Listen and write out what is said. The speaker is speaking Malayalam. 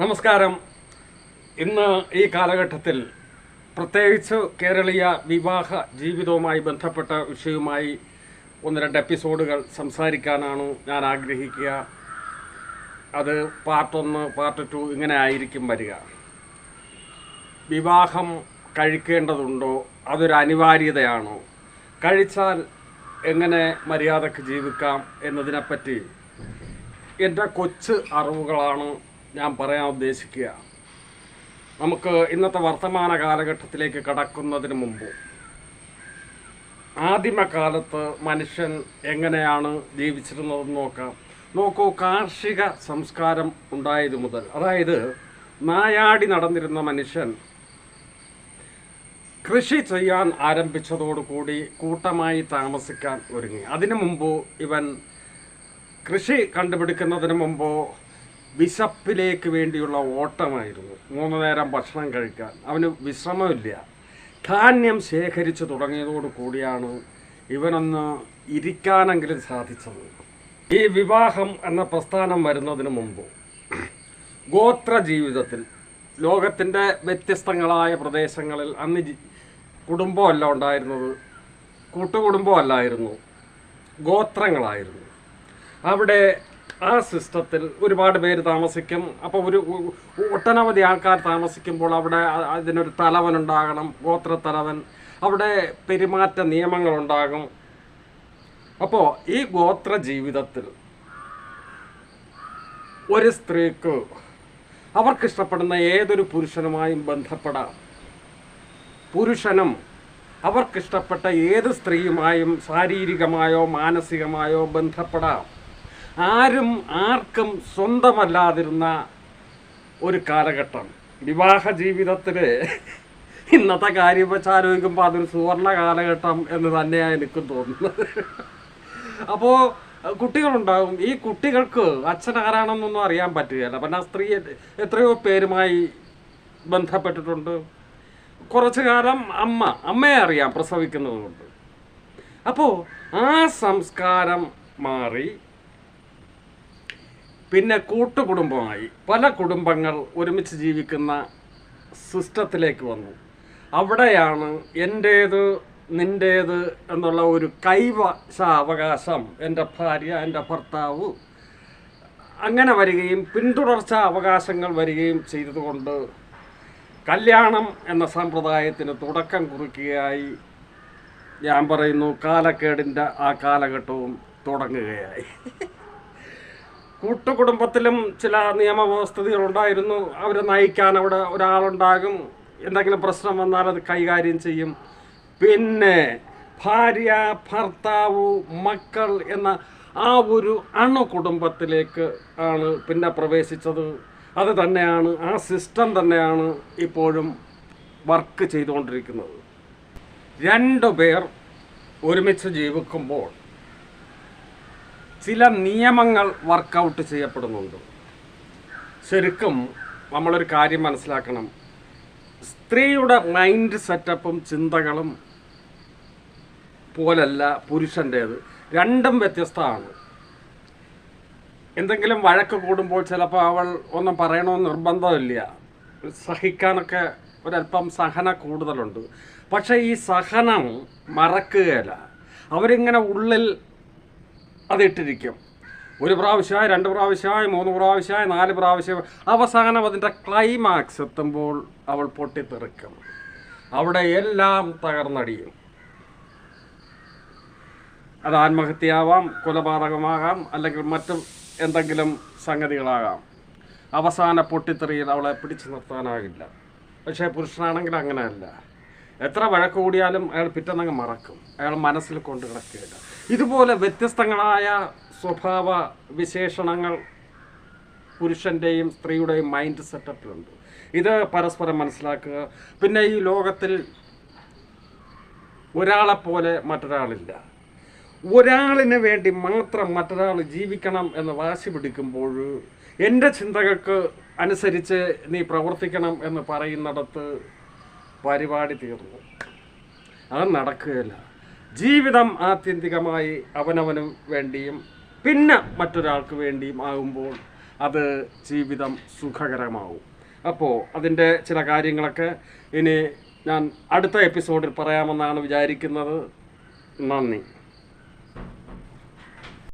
നമസ്കാരം. ഇന്ന് ഈ കാലഘട്ടത്തിൽ പ്രത്യേകിച്ച് കേരളീയ വിവാഹ ജീവിതവുമായി ബന്ധപ്പെട്ട വിഷയവുമായി ഒന്ന് രണ്ട് എപ്പിസോഡുകൾ സംസാരിക്കാനാണ് ഞാൻ ആഗ്രഹിക്കുക. അത് പാർട്ട് ഒന്ന് പാർട്ട് ടു ഇങ്ങനെ ആയിരിക്കും വരിക. വിവാഹം കഴിക്കേണ്ടതുണ്ടോ? അതൊരു അനിവാര്യതയാണോ? കഴിച്ചാൽ എങ്ങനെ മര്യാദയ്ക്ക് ജീവിക്കാം എന്നതിനെപ്പറ്റി എന്റെ കൊച്ചു അറിവുകളാണ് ഞാൻ പറയാൻ ഉദ്ദേശിക്കുക. നമുക്ക് ഇന്നത്തെ വർത്തമാന കാലഘട്ടത്തിലേക്ക് കടക്കുന്നതിന് മുമ്പ് ആദിമകാലത്ത് മനുഷ്യൻ എങ്ങനെയാണ് ജീവിച്ചിരുന്നതെന്ന് നോക്കാം. നോക്കൂ കാർഷിക സംസ്കാരം ഉണ്ടായത് മുതൽ അതായത് നായാടി നടന്നിരുന്ന മനുഷ്യൻ കൃഷി ചെയ്യാൻ ആരംഭിച്ചതോടുകൂടി കൂട്ടമായി താമസിക്കാൻ ഒരുങ്ങി. അതിനു മുമ്പ് ഇവൻ കൃഷി കണ്ടുപിടിക്കുന്നതിന് മുമ്പ് വിശപ്പിലേക്ക് വേണ്ടിയുള്ള ഓട്ടമായിരുന്നു. മൂന്ന് നേരം ഭക്ഷണം കഴിക്കാൻ. അവന് വിശ്രമമില്ല. ധാന്യം ശേഖരിച്ചു തുടങ്ങിയതോട് കൂടിയാണ് ഇവനൊന്ന് ഇരിക്കാനെങ്കിലും സാധിച്ചത്. ഈ വിവാഹം എന്ന പ്രസ്ഥാനം വരുന്നതിന് മുമ്പ് ഗോത്ര ജീവിതത്തിൽ ലോകത്തിന്റെ വ്യത്യസ്തങ്ങളായ പ്രദേശങ്ങളിൽ അന്ന് കുടുംബമല്ല ഉണ്ടായിരുന്നത്. കൂട്ടുകുടുംബമല്ലായിരുന്നു. ഗോത്രങ്ങളായിരുന്നു. അവിടെ ആ സിസ്റ്റത്തിൽ ഒരുപാട് പേര് താമസിക്കും. അപ്പോൾ ഒരു ഒട്ടനവധി ആൾക്കാർ താമസിക്കുമ്പോൾ അവിടെ അതിനൊരു തലവൻ ഉണ്ടാകണം ഗോത്ര തലവൻ അവിടെ പെരുമാറ്റ നിയമങ്ങളുണ്ടാകും അപ്പോൾ ഈ ഗോത്ര ജീവിതത്തിൽ ഒരു സ്ത്രീക്ക് അവർക്ക് ഇഷ്ടപ്പെടുന്ന ഏതൊരു പുരുഷനുമായും ബന്ധപ്പെടാം. പുരുഷനും അവർക്കിഷ്ടപ്പെട്ട ഏത് സ്ത്രീയുമായും ശാരീരികമായോ മാനസികമായോ ബന്ധപ്പെടാം. ആരും ആർക്കും സ്വന്തമല്ലാതിരുന്ന ഒരു കാലഘട്ടം. വിവാഹ ജീവിതത്തിൽ ഇന്നത്തെ കാര്യം വെച്ച് ആലോചിക്കുമ്പോൾ അതൊരു സുവർണ കാലഘട്ടം എന്ന് തന്നെയാണ് എനിക്കും തോന്നുന്നത്. അപ്പോൾ കുട്ടികളുണ്ടാകും ഈ കുട്ടികൾക്ക് അച്ഛൻ ആരാണെന്നൊന്നും അറിയാൻ പറ്റുകയില്ല. പിന്നെ ആ സ്ത്രീ എത്രയോ പേരുമായി ബന്ധപ്പെട്ടിട്ടുണ്ട്. കുറച്ചു കാലം അമ്മ അമ്മയെ അറിയാം പ്രസവിക്കുന്നതുകൊണ്ട് അപ്പോൾ ആ സംസ്കാരം മാറി പിന്നെ കൂട്ടുകുടുംബമായി പല കുടുംബങ്ങൾ ഒരുമിച്ച് ജീവിക്കുന്ന സിസ്റ്റത്തിലേക്ക് വന്നു. അവിടെയാണ് എന്റേത് നിന്റേത് എന്നുള്ള ഒരു കൈവശ അവകാശം എന്റെ ഭാര്യ എന്റെ ഭർത്താവ് അങ്ങനെ വരികയും പിന്തുടർച്ച അവകാശങ്ങൾ വരികയും ചെയ്തതുകൊണ്ട് കല്യാണം എന്ന സമ്പ്രദായത്തിന് തുടക്കം കുറിക്കുകയായി. ഞാൻ പറയുന്നു കാലക്കേടിന്റെ ആ കാലഘട്ടവും തുടങ്ങുകയായി. കൂട്ടുകുടുംബത്തിലും ചില നിയമവ്യവസ്ഥകൾ ഉണ്ടായിരുന്നു അവരെ നയിക്കാൻ അവിടെ ഒരാളുണ്ടാകും. എന്തെങ്കിലും പ്രശ്നം വന്നാൽ അത് കൈകാര്യം ചെയ്യും. പിന്നെ ഭാര്യ ഭർത്താവ് മക്കൾ എന്ന ആ ഒരു അണു കുടുംബത്തിലേക്ക് ആണ് പിന്നെ പ്രവേശിച്ചത്. അത് തന്നെയാണ് ആ സിസ്റ്റം തന്നെയാണ് ഇപ്പോഴും വർക്ക് ചെയ്തുകൊണ്ടിരിക്കുന്നത്. രണ്ടു പേർ ഒരുമിച്ച് ജീവിക്കുമ്പോൾ ചില നിയമങ്ങൾ വർക്കൗട്ട് ചെയ്യപ്പെടുന്നുണ്ട്. ശരിക്കും നമ്മളൊരു കാര്യം മനസ്സിലാക്കണം. സ്ത്രീയുടെ മൈൻഡ് സെറ്റപ്പും ചിന്തകളും പോലല്ല പുരുഷന്റേത് രണ്ടും വ്യത്യസ്തമാണ്. എന്തെങ്കിലും വഴക്ക് കൂടുമ്പോൾ ചിലപ്പോൾ അവൾ ഒന്നും പറയണമെന്ന് നിർബന്ധമില്ല. സഹിക്കാനൊക്കെ ഒരല്പം സഹന കൂടുതലുണ്ട്. പക്ഷേ ഈ സഹനം മറക്കുകയില്ല. അവരിങ്ങനെ ഉള്ളിൽ അതിട്ടിരിക്കും. ഒരു പ്രാവശ്യമായി രണ്ട് പ്രാവശ്യമായി മൂന്ന് പ്രാവശ്യമായി നാല് പ്രാവശ്യം അവസാനം അതിന്റെ ക്ലൈമാക്സ് എത്തുമ്പോൾ അവൾ പൊട്ടിത്തെറിക്കും. അവിടെ എല്ലാം തകർന്നടിയും. അത് ആത്മഹത്യയാവാം കൊലപാതകമാകാം അല്ലെങ്കിൽ മറ്റു എന്തെങ്കിലും സംഗതികളാകാം. അവസാന പൊട്ടിത്തെറിയിൽ അവളെ പിടിച്ചു നിർത്താനാകില്ല. പക്ഷേ പുരുഷനാണെങ്കിൽ അങ്ങനെയല്ല. എത്ര വഴക്ക് കൂടിയാലും അയാൾ പിറ്റന്നങ്ങ് മറക്കും. അയാൾ മനസ്സിൽ കൊണ്ട് കിടക്കുകയില്ല ഇതുപോലെ വ്യത്യസ്തങ്ങളായ സ്വഭാവ വിശേഷണങ്ങൾ പുരുഷന്റെയും സ്ത്രീയുടെയും മൈൻഡ് സെറ്റപ്പിലുണ്ട് ഇത് പരസ്പരം മനസ്സിലാക്കുക. പിന്നെ ഈ ലോകത്തിൽ ഒരാളെപ്പോലെ മറ്റൊരാളില്ല. ഒരാളിന് വേണ്ടി മാത്രം മറ്റൊരാൾ ജീവിക്കണം എന്ന് വാശി പിടിക്കുമ്പോൾ എന്റെ ചിന്തകൾക്ക് അനുസരിച്ച് നീ പ്രവർത്തിക്കണം എന്ന് പറയുന്നിടത്ത് പരിപാടി തീർന്നു. അത് നടക്കുകയില്ല. ജീവിതം ആത്യന്തികമായി അവനവനും വേണ്ടിയും പിന്നെ മറ്റൊരാൾക്ക് വേണ്ടിയും ആകുമ്പോൾ അത് ജീവിതം സുഖകരമാവും. അപ്പോൾ അതിന്റെ ചില കാര്യങ്ങളൊക്കെ ഇനി ഞാൻ അടുത്ത എപ്പിസോഡിൽ പറയാമെന്നാണ് വിചാരിക്കുന്നത്. നന്ദി.